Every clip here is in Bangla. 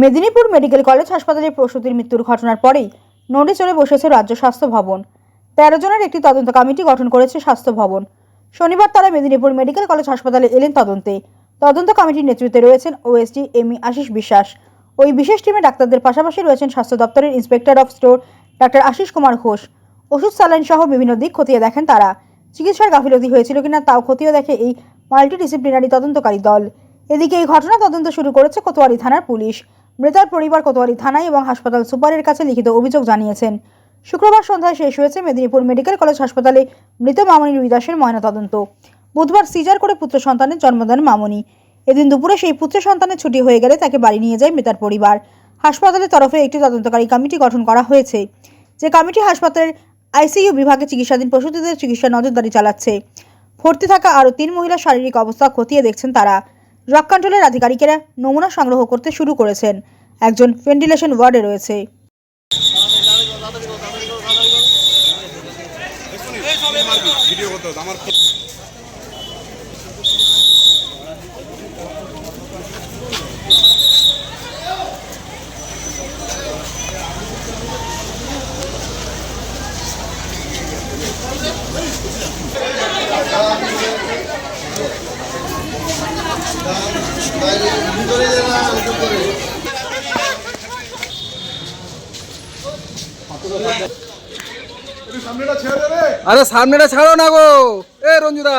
মেদিনীপুর মেডিকেল কলেজ হাসপাতালে প্রসূতির মৃত্যুর ঘটনার পরেই নোটিশ চলে বসেছে রাজ্য স্বাস্থ্য ভবন। তেরো জনের একটি তদন্ত কমিটি গঠন করেছে স্বাস্থ্য ভবন। শনিবার তারা মেদিনীপুর মেডিকেল কলেজ হাসপাতালে এলেন তদন্তে। তদন্ত কমিটির নেতৃত্বে রয়েছেন ওএসডি এমই আশিস বিশ্বাস। ওই বিশেষ টিমে ডাক্তারদের পাশাপাশি রয়েছেন স্বাস্থ্য দপ্তরের inspector of store doctor Ashis Kumar Ghosh. ওষুধ, স্যালাইন সহ বিভিন্ন দিক খতিয়ে দেখেন তারা। চিকিৎসার গাফিলতি হয়েছিল কিনা তাও খতিয়ে দেখে এই মাল্টিডিসিপ্লিনারি তদন্তকারী দল। এদিকে এই ঘটনা তদন্ত শুরু করেছে কোতোয়ালি থানার পুলিশ। মৃতার পরিবার কোতোয়ালি থানায় এবং হাসপাতাল সুপারের কাছে লিখিত অভিযোগ জানিয়েছেন। শুক্রবার সন্ধ্যায় শেষ হয়েছে মেদিনীপুর মেডিকেল কলেজ হাসপাতালে মৃত মামনি রুই দাসের ময়নাতদন্ত। বুধবার সিজার করে পুত্র সন্তানের জন্ম দেন মামনি। এদিন দুপুরে সেই পুত্র সন্তানের ছুটি হয়ে গেলে তাকে বাড়ি নিয়ে যায় মৃতার পরিবার। হাসপাতালের তরফে একটি তদন্তকারী কমিটি গঠন করা হয়েছে। যে কমিটি হাসপাতালের আইসিইউ বিভাগে চিকিৎসাধীন প্রসূতিদের চিকিৎসা নজরদারি চালাচ্ছে। ভর্তি থাকা আরও তিন মহিলার শারীরিক অবস্থা খতিয়ে দেখছেন তারা। ড্রাগ কন্ট্রোলের আধিকারিকেরা নমুনা সংগ্রহ করতে শুরু করেছেন। একজন ভেন্টিলেশন ওয়ার্ডে রয়েছে সামনেটা ছেড়ে দেবে আরে সামনেটা ছাড়ো না গো। এ রঞ্জুদা।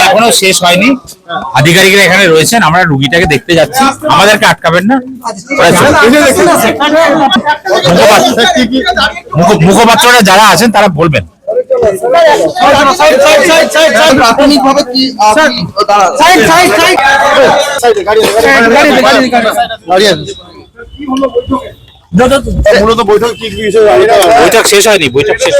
এখনও শেষ হয়নি। আধিকারিকরা এখানে রয়েছেন, আমরা রুগীটাকে দেখতে যাচ্ছি। আমাদেরকে আটকাবেন না। ওরা চলে- মুখপাত্র- মুখপাত্ররা যারা আছেন তারা বলবেন। প্রাথমিকভাবে কি মূলত বৈঠক কি বিষয়ে হয়? বৈঠক শেষ হয়নি বৈঠক শেষ